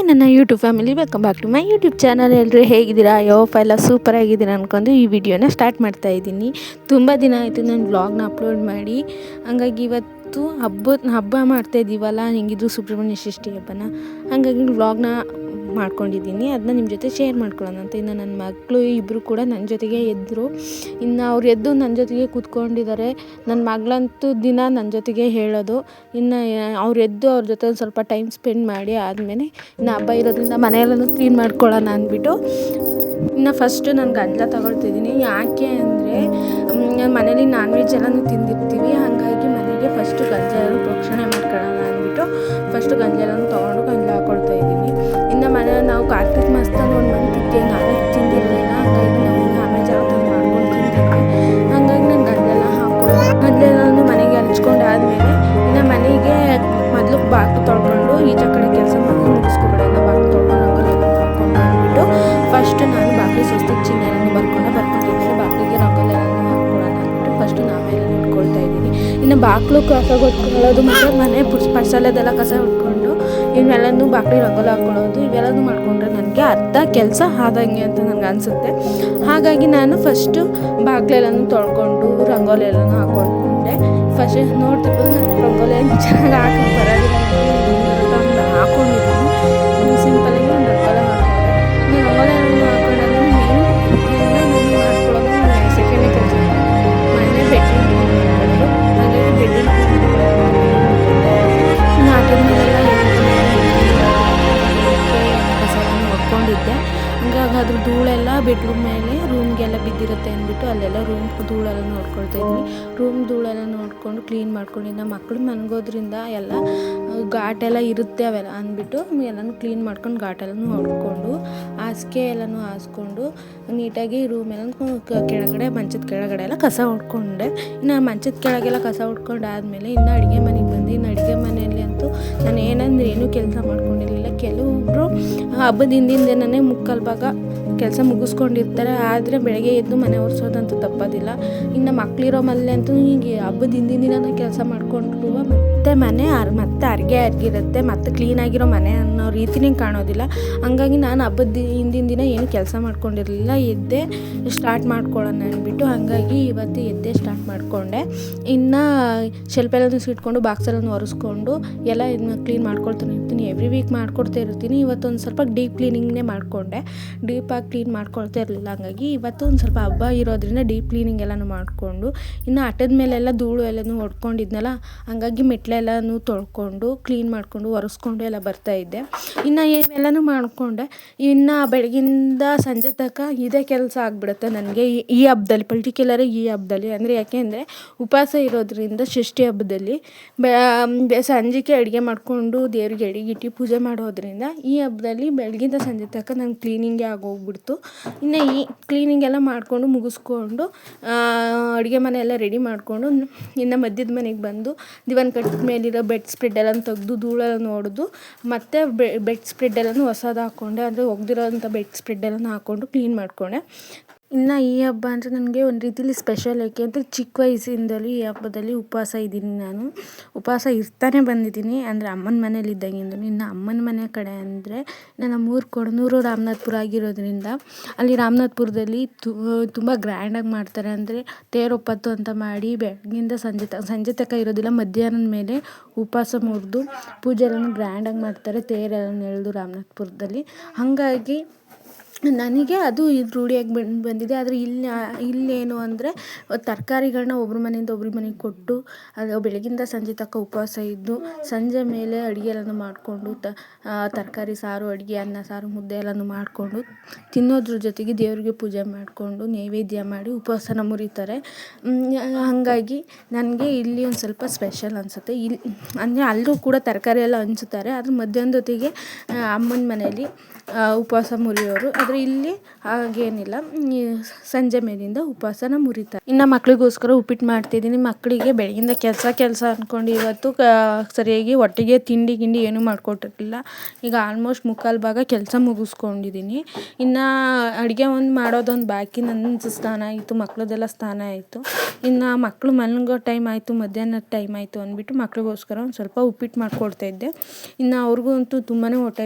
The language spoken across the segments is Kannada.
ಹಾಯ್ ನನ್ನ YouTube family welcome back to my YouTube channel ಎಲ್ಲರೂ ಹೇಗಿದ್ದೀರಾ? ಯೋ, ಫೈಲ ಸೂಪರ್ ಆಗಿದ್ದೀರಾ ಅಂದ್ಕೊಂಡು ಈ ವಿಡಿಯೋನ ಸ್ಟಾರ್ಟ್ ಮಾಡ್ತಾ ಇದ್ದೀನಿ. ತುಂಬ ದಿನ ಆಯಿತು ನಾನು ವ್ಲಾಗ್ನ ಅಪ್ಲೋಡ್ ಮಾಡಿ. ಹಂಗಾಗಿ ಇವತ್ತು ಹಬ್ಬದ ಹಬ್ಬ ಮಾಡ್ತಾ ಇದ್ದೀವಲ್ಲ ಹಿಂಗಿದ್ರು ಸುಬ್ರಹ್ಮಣ್ಯ ಷಷ್ಠಿ ಹಬ್ಬನ ಹಂಗಾಗಿ ವ್ಲಾಗ್ನ ಮಾಡ್ಕೊಂಡಿದ್ದೀನಿ ಅದನ್ನ ನಿಮ್ಮ ಜೊತೆ ಶೇರ್ ಮಾಡ್ಕೊಳ್ಳೋಣ ಅಂತ. ಇನ್ನು ನನ್ನ ಮಕ್ಕಳು ಇಬ್ಬರು ಕೂಡ ನನ್ನ ಜೊತೆಗೆ ಎದ್ದರು ಇನ್ನು ಅವ್ರು ಎದ್ದು ನನ್ನ ಜೊತೆಗೆ ಕೂತ್ಕೊಂಡಿದ್ದಾರೆ ನನ್ನ ಮಗಳಂತೂ ದಿನ ನನ್ನ ಜೊತೆಗೆ ಹೇಳೋದು. ಇನ್ನು, ಅವ್ರು ಎದ್ದು ಅವ್ರ ಜೊತೆ ಒಂದು ಸ್ವಲ್ಪ ಟೈಮ್ ಸ್ಪೆಂಡ್ ಮಾಡಿ ಆದಮೇಲೆ ಇನ್ನು ಹಬ್ಬ ಇರೋದ್ರಿಂದ ಮನೆಯಲ್ಲೂ ಕ್ಲೀನ್ ಮಾಡ್ಕೊಳ್ಳೋಣ ಅಂದ್ಬಿಟ್ಟು ಇನ್ನು ಫಸ್ಟು ನಾನು ಗಂಜ ತಗೊಳ್ತಿದ್ದೀನಿ. ಯಾಕೆ ಅಂದರೆ ಮನೇಲಿ ನಾನ್ ವೆಜ್ ಎಲ್ಲನೂ ತಿಂದಿರ್ತೀವಿ. ಹಾಗಾಗಿ ಮನೆಗೆ ಫಸ್ಟು ಗಂಜಲ ಪ್ರೋಕ್ಷಣೆ ಮಾಡ್ಕೊಳ್ಳೋಣ ಅಂದ್ಬಿಟ್ಟು ಫಸ್ಟು ಗಂಜಲನ್ನು ತೊಗೊಂಡು ಗಂಜ ಹಾಕ್ಕೊಳ್ತಾ ಇದ್ದೀನಿ. ಕಾರ್ತಿಕ ಮಾಸದಲ್ಲಿ ಒಂದು ನಾನು ವೆಜ್ ತಿಂದಿರಲಿಲ್ಲ ಹಾಗಾಗಿ ನಾವು ವೆಜ್ ಯಾವತ್ತೂ ಮಾಡ್ಕೊಂಡು ತಿಂತಿದ್ವಿ ಹಾಗಾಗಿ ನಾನು ಗಂಜಲ ಹಾಕೊಂಡು ಗಂಜಲನ್ನು ಮನೆಗೆ ಹಂಚ್ಕೊಂಡು ಆದಮೇಲೆ ಇನ್ನು ಮನೆಗೆ ಮೊದಲು ಬಾಗಿಲು ತೊಳ್ಕೊಂಡು ಈಚೆ ಕಡೆ ಕೆಲಸ ಮಾಡಿ ಮುಗಿಸ್ಕೊಬಿಡೋಣ ಬಾಗಿಲು ತೊಳ್ಕೊಂಡು ರಂಗೋಲಿ ಎಲ್ಲ ತೊಳ್ಕೊಂಡು ಅಂದ್ಬಿಟ್ಟು ಫಸ್ಟ್ ನಾನು ಬಾಗಿಲು ಸ್ವಸ್ತಿಗೆ ಚಿನ್ನ ಬರ್ಕೊಂಡು ಬರ್ಕೊಂಡಿದ್ಮೇಲೆ ಬಾಗಿಲಿಗೆ ರಂಗೋಲಿ ಎಲ್ಲ ಅಂದ್ಬಿಟ್ಟು ಫಸ್ಟು ನಾವೆಲ್ಲ ಇಟ್ಕೊಳ್ತಾ ಇದ್ದೀನಿ ಇನ್ನು ಬಾಗಿಲು ಕಸ ಹೊತ್ಕೊಳ್ಳೋದು ಮತ್ತು ಮನೆ ಪುಡ್ಸ್ ಪರ್ಸಲೆದೆಲ್ಲ ಕಸ ಹೊತ್ಕೊಂಡು ಇವನ್ನೆಲ್ಲನೂ ಬಾಕಿ ರಂಗೋಲಿ ಹಾಕ್ಕೊಳ್ಳೋದು, ಇವೆಲ್ಲನೂ ಮಾಡಿಕೊಂಡ್ರೆ ನನಗೆ ಅರ್ಧ ಕೆಲಸ ಆದಂಗೆ ಅಂತ ನನಗೆ ಅನಿಸುತ್ತೆ. ಹಾಗಾಗಿ ನಾನು ಫಸ್ಟು ಬಾಗಿಲೆಲ್ಲನೂ ತೊಳ್ಕೊಂಡು ರಂಗೋಲಿ ಎಲ್ಲನೂ ಹಾಕ್ಕೊಂಡೆ. ಫಸ್ಟ್ ನೋಡ್ತಿರ್ಬೋದು ನಾನು ರಂಗೋಲಿ ಚೆನ್ನಾಗಿ ಹಾಕಿ ಬರೋದಿಲ್ಲ ನನಗೆ ಬೆಡ್ರೂಮ್ ಮೇಲೆ ರೂಮ್ಗೆಲ್ಲ ಬಿದ್ದಿರುತ್ತೆ ಅಂದ್ಬಿಟ್ಟು ಅಲ್ಲೆಲ್ಲ ರೂಮ್ ಧೂಳೆಲ್ಲ ನೋಡ್ಕೊಳ್ತಾ ಇದ್ವಿ. ರೂಮ್ ಧೂಳೆಲ್ಲ ನೋಡಿಕೊಂಡು ಕ್ಲೀನ್ ಮಾಡ್ಕೊಂಡು ನಮ್ಮ ಮಕ್ಕಳು ಮನಗೋದ್ರಿಂದ ಎಲ್ಲ ಘಾಟೆಲ್ಲ ಇರುತ್ತೆ ಅವೆಲ್ಲ ಅಂದ್ಬಿಟ್ಟು ಎಲ್ಲನೂ ಕ್ಲೀನ್ ಮಾಡ್ಕೊಂಡು ಘಾಟೆಲ್ಲನೂ ಹೊಡ್ಕೊಂಡು ಹಾಸಿಗೆ ಎಲ್ಲನೂ ಹಾಸ್ಕೊಂಡು, ನೀಟಾಗಿ ರೂಮೆಲ್ಲ ಕೆಳಗಡೆ, ಮಂಚದ ಕೆಳಗಡೆ ಎಲ್ಲ ಕಸ ಹೊಡ್ಕೊಂಡೆ ಇನ್ನು ಮಂಚದ ಕೆಳಗೆಲ್ಲ ಕಸ ಹೊಡ್ಕೊಂಡು ಆದಮೇಲೆ ಇನ್ನು ಅಡುಗೆ ಮನೆಗೆ ಬಂದು. ಇನ್ನು ಅಡುಗೆ ಮನೆಯಲ್ಲಿ ಅಂತೂ ನಾನು ಏನಂದ್ರೆ ಏನೂ ಕೆಲಸ ಮಾಡ್ಕೊಂಡಿರಲಿಲ್ಲ. ಕೆಲವೊಬ್ಬರು ಹಬ್ಬದಿಂದ ಹಿಂದಿನ ದಿನನೇ ಮುಕ್ಕಾಲು ಭಾಗ ಕೆಲಸ ಮುಗಿಸ್ಕೊಂಡಿರ್ತಾರೆ, ಆದರೆ ಬೆಳಗ್ಗೆ ಎದ್ದು ಮನೆ ಒರೆಸೋದಂತೂ ತಪ್ಪೋದಿಲ್ಲ. ಇನ್ನು ಮಕ್ಕಳಿರೋ ಮಲ್ಲೆ ಅಂತೂ ಹೀಗೆ ಹಬ್ಬದ ಹಿಂದಿನ ದಿನ ಕೆಲಸ ಮಾಡಿಕೊಂಡು ಮತ್ತೆ ಮನೆ ಅರ್ ಮತ್ತೆ ಅರ್ಗೆ ಅರ್ಗಿರುತ್ತೆ, ಮತ್ತೆ ಕ್ಲೀನಾಗಿರೋ ಮನೆ ಅನ್ನೋ ರೀತಿನೇ ಕಾಣೋದಿಲ್ಲ. ಹಂಗಾಗಿ ನಾನು ಹಬ್ಬದ ಹಿಂದಿನ ದಿನ ಏನು ಕೆಲಸ ಮಾಡ್ಕೊಂಡಿರಲಿಲ್ಲ. ಎದ್ದೆ ಸ್ಟಾರ್ಟ್ ಮಾಡ್ಕೊಳ್ಳೋಣ ಅಂದ್ಬಿಟ್ಟು ಹಾಗಾಗಿ ಇವತ್ತು ಎದ್ದೆ ಸ್ಟಾರ್ಟ್ ಮಾಡಿಕೊಂಡೆ. ಇನ್ನು ಶೆಲ್ಫ್ ಎಲ್ಲನೂ ಇಟ್ಕೊಂಡು ಒರೆಸ್ಕೊಂಡು ಎಲ್ಲ ಇದನ್ನ ಕ್ಲೀನ್ ಮಾಡ್ಕೊಳ್ತಾನೆ ಇರ್ತೀನಿ. ಎವ್ರಿ ವೀಕ್ ಮಾಡ್ಕೊಡ್ತಾ ಇರ್ತೀನಿ. ಇವತ್ತೊಂದು ಸ್ವಲ್ಪ ಡೀಪ್ ಕ್ಲೀನಿಂಗ್ನೇ ಮಾಡಿಕೊಂಡೆ. ಡೀಪಾಗಿ ಕ್ಲೀನ್ ಮಾಡ್ಕೊಳ್ತಾ ಇರಲಿಲ್ಲ. ಹಂಗಾಗಿ ಇವತ್ತು ಒಂದು ಸ್ವಲ್ಪ ಹಬ್ಬ ಇರೋದ್ರಿಂದ ಡೀಪ್ ಕ್ಲೀನಿಂಗ್ ಎಲ್ಲನೂ ಮಾಡಿಕೊಂಡು, ಇನ್ನು ಅಟ್ಟದ ಮೇಲೆಲ್ಲ ಧೂಳು ಎಲ್ಲನೂ ಹೊಡ್ಕೊಂಡಿದ್ನಲ್ಲ ಹಂಗಾಗಿ ಮೆಟ್ಲೆಲ್ಲನೂ ತೊಳ್ಕೊಂಡು ಕ್ಲೀನ್ ಮಾಡಿಕೊಂಡು, ಒರೆಸ್ಕೊಂಡು ಎಲ್ಲ ಬರ್ತಾಯಿದ್ದೆ ಇನ್ನು ಏನೆಲ್ಲನೂ ಮಾಡಿಕೊಂಡೆ, ಇನ್ನು ಬೆಳಗಿಂದ ಸಂಜೆ ತನಕ ಇದೇ ಕೆಲಸ ಆಗಿಬಿಡುತ್ತೆ ನನಗೆ ಈ ಹಬ್ಬದಲ್ಲಿ ಪರ್ಟಿಕ್ಯುಲರ್ ಈ ಹಬ್ಬದಲ್ಲಿ. ಅಂದರೆ ಯಾಕೆ ಅಂದರೆ ಉಪವಾಸ ಇರೋದ್ರಿಂದ ಷಷ್ಠಿ ಹಬ್ಬದಲ್ಲಿ ಸಂಜೆಗೆ ಅಡುಗೆ ಮಾಡಿಕೊಂಡು ದೇವ್ರಿಗೆ ಇಟ್ಟು ಪೂಜೆ ಮಾಡೋದ್ರಿಂದ ಈ ಹಬ್ಬದಲ್ಲಿ ಬೆಳಗಿಂದ ಸಂಜೆ ತನಕ ನಾನು ಕ್ಲೀನಿಂಗೇ ಆಗೋಗ್ಬಿಡ್ತು ಇನ್ನು ಈ ಕ್ಲೀನಿಂಗ್ ಎಲ್ಲ ಮಾಡಿಕೊಂಡು ಮುಗಿಸ್ಕೊಂಡು ಅಡುಗೆ ಮನೆ ಎಲ್ಲ ರೆಡಿ ಮಾಡಿಕೊಂಡು, ಇನ್ನು ಮಧ್ಯದ ಮನೆಗೆ ಬಂದು ದಿವಾನ್ ಕಟ್ಟಿದ ಮೇಲಿರೋ ಬೆಡ್ ಸ್ಪ್ರೆಡ್ ಎಲ್ಲ ತೆಗೆದು ಧೂಳೆಲ್ಲ ನೋಡಿದು, ಮತ್ತು ಬೆಡ್ ಸ್ಪ್ರೆಡ್ ಎಲ್ಲನೂ ಹೊಸದು ಹಾಕ್ಕೊಂಡೆ ಅಂದರೆ ಒಗ್ದಿರೋಂಥ ಬೆಡ್ ಸ್ಪ್ರೆಡ್ ಎಲ್ಲನೂ ಹಾಕ್ಕೊಂಡು ಕ್ಲೀನ್ ಮಾಡಿಕೊಂಡೆ. ಇನ್ನು ಈ ಹಬ್ಬ ಅಂದರೆ ನನಗೆ ಒಂದು ರೀತಿಲಿ ಸ್ಪೆಷಲ್ ಏಕೆ ಅಂದರೆ ಚಿಕ್ಕ ವಯಸ್ಸಿಂದಲೂ ಈ ಹಬ್ಬದಲ್ಲಿ ಉಪವಾಸ ಇದ್ದೀನಿ ನಾನು. ಉಪವಾಸ ಇರ್ತಾನೆ ಬಂದಿದ್ದೀನಿ. ಅಂದರೆ ಅಮ್ಮನ ಮನೇಲಿ ಇದ್ದಾಗಿಂದಲೂ ಇನ್ನು ಅಮ್ಮನ ಮನೆ ಕಡೆ ಅಂದರೆ ನಮ್ಮೂರು ಕೊಡನೂರು ರಾಮನಾಥ್ಪುರ ಆಗಿರೋದ್ರಿಂದ ಅಲ್ಲಿ ರಾಮನಾಥ್ಪುರದಲ್ಲಿ ತುಂಬ ಗ್ರ್ಯಾಂಡಾಗಿ ಮಾಡ್ತಾರೆ. ಅಂದರೆ ತೇರೊಪ್ಪತ್ತು ಅಂತ ಮಾಡಿ ಬೆಳಗ್ಗಿಂದ ಸಂಜೆ ತ, ಸಂಜೆ ತನಕ ಇರೋದಿಲ್ಲ. ಮಧ್ಯಾಹ್ನದ ಮೇಲೆ ಉಪವಾಸ ಮುರಿದು ಪೂಜೆ ಗ್ರ್ಯಾಂಡಾಗಿ ಮಾಡ್ತಾರೆ. ತೇರೆಲ್ಲ ಎಳೆದು ರಾಮನಾಥ್ಪುರದಲ್ಲಿ. ಹಾಗಾಗಿ ನನಗೆ ಅದು ಇದು ರೂಢಿಯಾಗಿ ಬಂದು ಬಂದಿದೆ. ಆದರೆ ಇಲ್ಲಿ ಇಲ್ಲೇನು ಅಂದರೆ ತರಕಾರಿಗಳನ್ನ ಒಬ್ರ ಮನೆಯಿಂದ ಒಬ್ರ ಮನೆಗೆ ಕೊಟ್ಟು ಅದು ಬೆಳಗಿಂದ ಸಂಜೆ ತನಕ ಉಪವಾಸ ಇದ್ದು ಸಂಜೆ ಮೇಲೆ ಅಡುಗೆ ಎಲ್ಲನೂ ಮಾಡಿಕೊಂಡು ತರಕಾರಿ ಸಾರು ಅಡುಗೆ ಅನ್ನ ಸಾರು ಮುದ್ದೆ ಎಲ್ಲನೂ ಮಾಡಿಕೊಂಡು ತಿನ್ನೋದ್ರ ಜೊತೆಗೆ ದೇವರಿಗೆ ಪೂಜೆ ಮಾಡಿಕೊಂಡು ನೈವೇದ್ಯ ಮಾಡಿ ಉಪವಾಸನ ಮುರಿತಾರೆ. ಹಾಗಾಗಿ ನನಗೆ ಇಲ್ಲಿ ಒಂದು ಸ್ವಲ್ಪ ಸ್ಪೆಷಲ್ ಅನಿಸುತ್ತೆ. ಇಲ್ಲಿ ಅಂದರೆ ಅಲ್ಲೂ ಕೂಡ ತರಕಾರಿ ಎಲ್ಲ ಹಂಚುತ್ತಾರೆ ಆದರೆ ಮಧ್ಯಾಹ್ನದ ಹೊತ್ತಿಗೆ ಅಮ್ಮನ ಮನೇಲಿ ಆ, ಉಪವಾಸ ಮುರಿಯೋರು. ಆದರೆ ಇಲ್ಲಿ ಹಾಗೇನಿಲ್ಲ. ಸಂಜೆ ಮೇಲಿಂದ ಉಪವಾಸನ ಮುರಿತಾರೆ. ಇನ್ನು ಮಕ್ಕಳಿಗೋಸ್ಕರ ಉಪ್ಪಿಟ್ಟು ಮಾಡ್ತಿದ್ದೀನಿ. ಮಕ್ಕಳಿಗೆ ಬೆಳಗಿಂದ ಕೆಲಸ ಕೆಲಸ ಅಂದ್ಕೊಂಡು ಇವತ್ತು ಸರಿಯಾಗಿ ಒಟ್ಟಿಗೆ ತಿಂಡಿ, ಗಿಂಡಿ ಏನೂ ಮಾಡ್ಕೊಟ್ಟಿರಲಿಲ್ಲ. ಈಗ ಆಲ್ಮೋಸ್ಟ್ ಮುಕ್ಕಾಲು ಭಾಗ ಕೆಲಸ ಮುಗಿಸ್ಕೊಂಡಿದ್ದೀನಿ. ಇನ್ನು ಅಡುಗೆ ಒಂದು ಮಾಡೋದೊಂದು ಬಾಕಿ ನನ್ನ ಸ್ಥಾನ ಆಯಿತು. ಮಕ್ಕಳದೆಲ್ಲ ಸ್ಥಾನ ಆಯಿತು. ಇನ್ನು ಮಕ್ಕಳು ಮಲಗೋ ಟೈಮ್ ಆಯಿತು, ಮಧ್ಯಾಹ್ನದ ಟೈಮ್ ಆಯಿತು ಅಂದ್ಬಿಟ್ಟು ಮಕ್ಕಳಿಗೋಸ್ಕರ ಒಂದು ಸ್ವಲ್ಪ ಉಪ್ಪಿಟ್ಟು ಮಾಡಿಕೊಡ್ತಾಯಿದ್ದೆ ಇನ್ನು ಅವ್ರಿಗೂ ಅಂತೂ ತುಂಬಾ ಹೊಟ್ಟೆ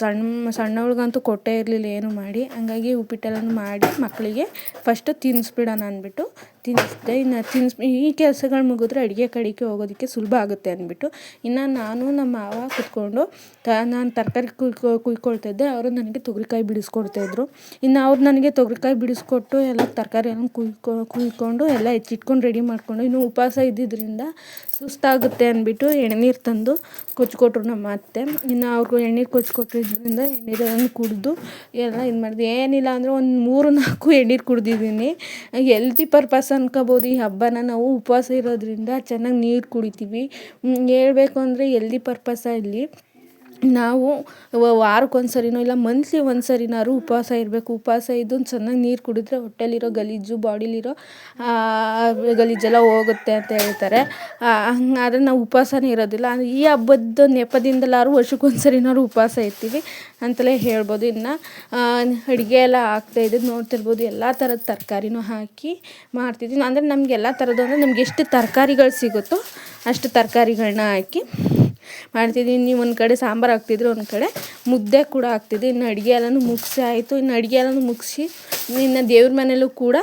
ಸಣ್ಣ ಸಣ್ಣವಳಿಗಂತೂ ಕೊಟ್ಟೇ ಇರಲಿಲ್ಲ ಏನು ಮಾಡಿ. ಹಂಗಾಗಿ ಉಪ್ಪಿಟ್ಟೆಲ್ಲನೂ ಮಾಡಿ ಮಕ್ಕಳಿಗೆ ಫಸ್ಟು ತಿನ್ನಿಸ್ಬಿಡೋಣ ಅಂದ್ಬಿಟ್ಟು ತಿನ್ನಿಸ್ದೆ ಇನ್ನು ತಿನ್ಸ್ ಈ ಕೆಲಸಗಳು ಮುಗಿದ್ರೆ ಅಡುಗೆ ಕಡೆಗೆ ಹೋಗೋದಕ್ಕೆ ಸುಲಭ ಆಗುತ್ತೆ ಅಂದ್ಬಿಟ್ಟು. ಇನ್ನು ನಾನು ನಮ್ಮ ಮಾವ ಕೂತ್ಕೊಂಡು ತ ನಾನು ತರಕಾರಿ ಕುಯ್ಕೊ ಕುಯ್ಕೊಳ್ತಿದ್ದೆ ಅವರು ನನಗೆ ತೊಗರಿಕಾಯಿ ಬಿಡಿಸ್ಕೊಡ್ತಾಯಿದ್ರು ಇನ್ನು ಅವ್ರು ನನಗೆ ತೊಗರಿಕಾಯಿ ಬಿಡಿಸ್ಕೊಟ್ಟು ಎಲ್ಲ ತರಕಾರಿ ಎಲ್ಲ ಕುಯ್ಕೊ ಕುಯ್ಕೊಂಡು ಎಲ್ಲ ಹೆಚ್ಚಿಟ್ಕೊಂಡು ರೆಡಿ ಮಾಡಿಕೊಂಡು ಇನ್ನು ಉಪವಾಸ ಇದ್ದಿದ್ದರಿಂದ ಸುಸ್ತಾಗುತ್ತೆ ಅಂದ್ಬಿಟ್ಟು ಎಣ್ಣೀರು ತಂದು ಕೊಚ್ಕೊಟ್ರು ನಮ್ಮ ಅತ್ತೆ. ಇನ್ನು ಅವ್ರಿಗೂ ಎಣ್ಣೀರು ಕೊಚ್ಕೊಟ್ಟಿದ್ದರಿಂದ ಎಣ್ಣೀರನ್ನು ಕುಡಿದು ಎಲ್ಲ ಇದು ಮಾಡಿದೆ ಏನಿಲ್ಲ ಅಂದರೆ ಒಂದು ಮೂರು ನಾಲ್ಕು ಎಣ್ಣೀರು ಕುಡ್ದಿದ್ದೀನಿ. Healthy purpose ಅನ್ಕೋಬೋದು. ಈ ಹಬ್ಬನ ನಾವು ಉಪವಾಸ ಇರೋದ್ರಿಂದ ಚೆನ್ನಾಗಿ ನೀರು ಕುಡಿತೀವಿ. ಹೇಳ್ಬೇಕು ಅಂದರೆ ಎಲ್ದಿ ಪರ್ಪಸ್ಸಾ ಇಲ್ಲಿ ನಾವು ವಾರಕ್ಕೊಂದು ಸರಿನೋ ಇಲ್ಲ ಮಂತ್ಲಿ ಒಂದು ಉಪವಾಸ ಇರಬೇಕು. ಉಪವಾಸ ಇದ್ದು ಚೆನ್ನಾಗಿ ನೀರು ಕುಡಿದ್ರೆ ಹೊಟ್ಟೆಲಿರೋ ಗಲೀಜು, ಬಾಡಿಲಿರೋ ಗಲೀಜೆಲ್ಲ ಹೋಗುತ್ತೆ ಅಂತ ಹೇಳ್ತಾರೆ. ಆದರೆ ನಾವು ಉಪವಾಸನೇ ಇರೋದಿಲ್ಲ. ಈ ಹಬ್ಬದ ನೆಪದಿಂದಲಾದ್ರು ವರ್ಷಕ್ಕೊಂದು ಸರಿನಾದ್ರು ಉಪವಾಸ ಇರ್ತೀವಿ ಅಂತಲೇ ಹೇಳ್ಬೋದು. ಇನ್ನು ಅಡುಗೆ ಎಲ್ಲ ಆಗ್ತಾಯಿದೆ ನೋಡ್ತಿರ್ಬೋದು ಎಲ್ಲ ಥರದ ತರಕಾರಿನೂ ಹಾಕಿ ಮಾಡ್ತಿದ್ದೀನಿ ಅಂದರೆ ನಮಗೆಲ್ಲ ಥರದ್ದು ಅಂದರೆ ನಮ್ಗೆ ಎಷ್ಟು ತರಕಾರಿಗಳು ಸಿಗುತ್ತೋ ಅಷ್ಟು ತರಕಾರಿಗಳನ್ನ ಹಾಕಿ ಮಾಡ್ತಿದ್ದೀನಿ. ಒಂದು ಕಡೆ ಸಾಂಬಾರು ಹಾಕ್ತಿದ್ರು ಒಂದು ಕಡೆ ಮುದ್ದೆ ಕೂಡ ಆಗ್ತಿದೆ ಇನ್ನು ಅಡುಗೆ ಎಲ್ಲನೂ ಮುಗಿಸಿ ಆಯಿತು. ಇನ್ನು ಅಡುಗೆ ಎಲ್ಲನೂ ಮುಗಿಸಿ ಇನ್ನು ದೇವ್ರ ಮನೆಯಲ್ಲೂ ಕೂಡ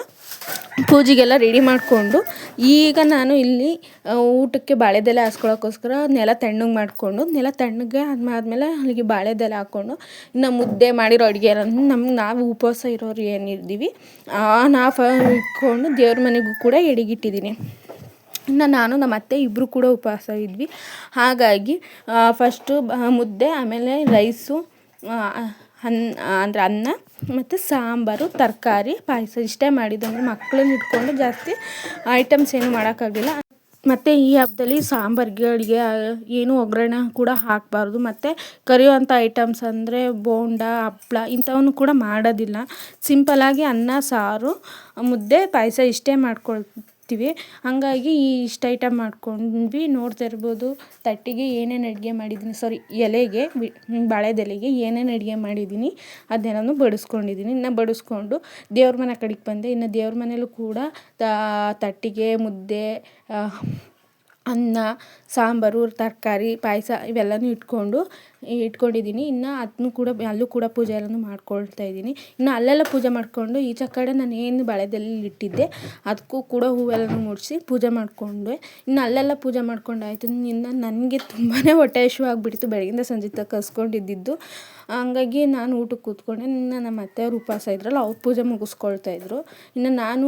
ಪೂಜೆಗೆಲ್ಲ ರೆಡಿ ಮಾಡಿಕೊಂಡು ಈಗ ನಾನು ಇಲ್ಲಿ ಊಟಕ್ಕೆ ಬಾಳೆದೆಲೆ ಹಾಸ್ಕೊಳ್ಳೋಕ್ಕೋಸ್ಕರ ನೆಲ ತಣ್ಣಗೆ ಮಾಡಿಕೊಂಡು, ನೆಲ ತಣ್ಣಗೆ ಆದಮೇಲೆ ಅಲ್ಲಿಗೆ ಬಾಳೆದೆಲೆ ಹಾಕ್ಕೊಂಡು ಇನ್ನು ಮುದ್ದೆ ಮಾಡಿರೋ ಅಡುಗೆ ಎಲ್ಲ ನಮ್ಗೆ ನಾವು ಉಪವಾಸ ಇರೋರು ಏನಿದ್ದೀವಿ ನಾಫ ಇಟ್ಕೊಂಡು ದೇವ್ರ ಮನೆಗೂ ಕೂಡ ಎಡೆಗಿಟ್ಟಿದ್ದೀನಿ. ಇನ್ನು ನಾನು ನಮ್ಮ ಅತ್ತೆ ಇಬ್ಬರು ಕೂಡ ಉಪವಾಸ ಇದ್ವಿ. ಹಾಗಾಗಿ ಫಸ್ಟು ಮುದ್ದೆ, ಆಮೇಲೆ ರೈಸು ಅನ್ನ ಅಂದರೆ ಅನ್ನ ಮತ್ತು ಸಾಂಬಾರು, ತರಕಾರಿ, ಪಾಯಸ ಇಷ್ಟೇ ಮಾಡಿದ್ದು. ಅಂದರೆ ಮಕ್ಕಳನ್ನ ಇಟ್ಕೊಂಡು ಜಾಸ್ತಿ ಐಟಮ್ಸ್ ಏನು ಮಾಡೋಕ್ಕಾಗಿಲ್ಲ. ಮತ್ತು ಈ ಹಬ್ಬದಲ್ಲಿ ಸಾಂಬಾರುಗಳಿಗೆ ಏನು ಒಗ್ಗರಣೆ ಕೂಡ ಹಾಕಬಾರ್ದು. ಮತ್ತು ಕರೆಯುವಂಥ ಐಟಮ್ಸ್ ಅಂದರೆ ಬೋಂಡ, ಹಪ್ಳ ಇಂಥವನ್ನು ಕೂಡ ಮಾಡೋದಿಲ್ಲ. ಸಿಂಪಲಾಗಿ ಅನ್ನ, ಸಾರು, ಮುದ್ದೆ, ಪಾಯಸ ಇಷ್ಟೇ ಮಾಡ್ಕೊಳ್ತೀವಿ ಹಾಗಾಗಿ ಈ ಇಷ್ಟು ಐಟಮ್ ಮಾಡ್ಕೊಂಡ್ವಿ. ನೋಡ್ತಾ ಇರ್ಬೋದು, ತಟ್ಟೆಗೆ ಏನೇನು ಅಡುಗೆ ಮಾಡಿದ್ದೀನಿ ಸಾರಿ ಎಲೆಗೆ ಬಾಳೆದೆಲೆಗೆ ಏನೇನು ಅಡುಗೆ ಮಾಡಿದ್ದೀನಿ ಅದನ್ನೆಲ್ಲನೂ ಬಡಿಸ್ಕೊಂಡಿದ್ದೀನಿ ಇನ್ನು ಬಡಿಸ್ಕೊಂಡು ದೇವ್ರ ಮನೆ ಕಡೆಗೆ ಬಂದೆ. ಇನ್ನು ದೇವ್ರ ಮನೇಲೂ ಕೂಡ ತಟ್ಟೆಗೆ, ಮುದ್ದೆ ಅನ್ನ ಸಾಂಬಾರು, ತರಕಾರಿ, ಪಾಯಸ ಇವೆಲ್ಲನೂ ಇಟ್ಕೊಂಡು ಇಟ್ಕೊಂಡಿದ್ದೀನಿ. ಇನ್ನು ಅದನ್ನು ಕೂಡ ಅಲ್ಲೂ ಕೂಡ ಪೂಜೆ ಎಲ್ಲನೂ ಮಾಡ್ಕೊಳ್ತಾ ಇದ್ದೀನಿ. ಇನ್ನು ಅಲ್ಲೆಲ್ಲ ಪೂಜೆ ಮಾಡಿಕೊಂಡು ಈಚೆ ಕಡೆ ನಾನು ಏನು ಬಳೆದಲ್ಲಿ ಇಟ್ಟಿದ್ದೆ, ಅದಕ್ಕೂ ಕೂಡ ಹೂವೆಲ್ಲನೂ ಮುಡಿಸಿ ಪೂಜೆ ಮಾಡಿಕೊಂಡೆ. ಇನ್ನು ಅಲ್ಲೆಲ್ಲ ಪೂಜೆ ಮಾಡ್ಕೊಂಡಾಯ್ತು ಇನ್ನು ನನಗೆ ತುಂಬಾ ಹೊಟ್ಟೆ ಹಸಿವು ಆಗಿಬಿಡ್ತು ಬೆಳಗಿಂದ ಸಂಜೆ ತಕ್ಕ ಕಸ್ಕೊಂಡಿದ್ದಿದ್ದು ಹಂಗಾಗಿ ನಾನು ಊಟಕ್ಕೆ ಕೂತ್ಕೊಂಡೆ. ಇನ್ನು ನಮ್ಮ ಅತ್ತೆಯವರು ಉಪವಾಸ ಇದ್ರಲ್ಲ, ಅವ್ರು ಪೂಜೆ ಮುಗಿಸ್ಕೊಳ್ತಾ ಇದ್ರು. ಇನ್ನು ನಾನು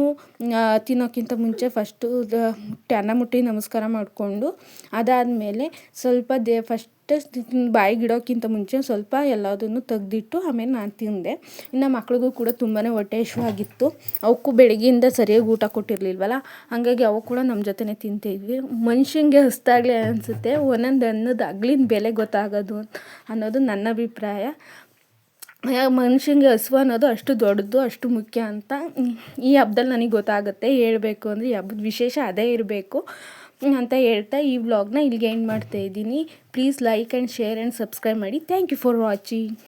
ತಿನ್ನೋಕ್ಕಿಂತ ಮುಂಚೆ ಫಸ್ಟು ಅನ್ನ ಮುಟ್ಟಿ ನಮಸ್ಕಾರ ಮಾಡಿಕೊಂಡು ಅದಾದಮೇಲೆ ಸ್ವಲ್ಪ ದೇ ಫಸ್ಟ್ ಬಾಯಿಗಿಡೋಕ್ಕಿಂತ ಮುಂಚೆ ಸ್ವಲ್ಪ ಎಲ್ಲದನ್ನು ತೆಗೆದಿಟ್ಟು ಆಮೇಲೆ ನಾನು ತಿಂದೆ. ಇನ್ನು ಮಕ್ಳಿಗೂ ಕೂಡ ತುಂಬಾ ಹೊಟ್ಟೆ ಹಸಿವಾಗಿತ್ತು ಅವಕ್ಕೂ ಬೆಳಗ್ಗೆಯಿಂದ ಸರಿಯಾಗಿ ಊಟ ಕೊಟ್ಟಿರಲಿಲ್ವಲ್ಲ? ಹಾಗಾಗಿ ಅವು ಕೂಡ ನಮ್ಮ ಜೊತೆನೇ ತಿಂತಿದ್ವಿ ಮನುಷ್ಯಂಗೆ ಹಸ್ತಾಗಲಿ ಅನಿಸುತ್ತೆ. ಒಂದೊಂದು ಅನ್ನದ ಅಗ್ಲಿನ ಬೆಲೆ ಗೊತ್ತಾಗೋದು ಅನ್ನೋದು ನನ್ನ ಅಭಿಪ್ರಾಯ. ಮನುಷ್ಯಂಗೆ ಹಸುವು ಅನ್ನೋದು ಅಷ್ಟು ದೊಡ್ಡದು, ಅಷ್ಟು ಮುಖ್ಯ ಅಂತ ಈ ಹಬ್ಬದಲ್ಲಿ ನನಗೆ ಗೊತ್ತಾಗುತ್ತೆ. ಹೇಳಬೇಕು ಅಂದರೆ ಈ ಹಬ್ಬದ ವಿಶೇಷ ಅದೇ ಇರಬೇಕು. ಅಂತ ಹೇಳ್ತಾ ಈ ವ್ಲಾಗ್ನ ಇಲ್ಲಿಗೆ ಎಂಡ್ ಮಾಡ್ತಾ ಇದ್ದೀನಿ. Please like and share and subscribe ಮಾಡಿ. Thank you for watching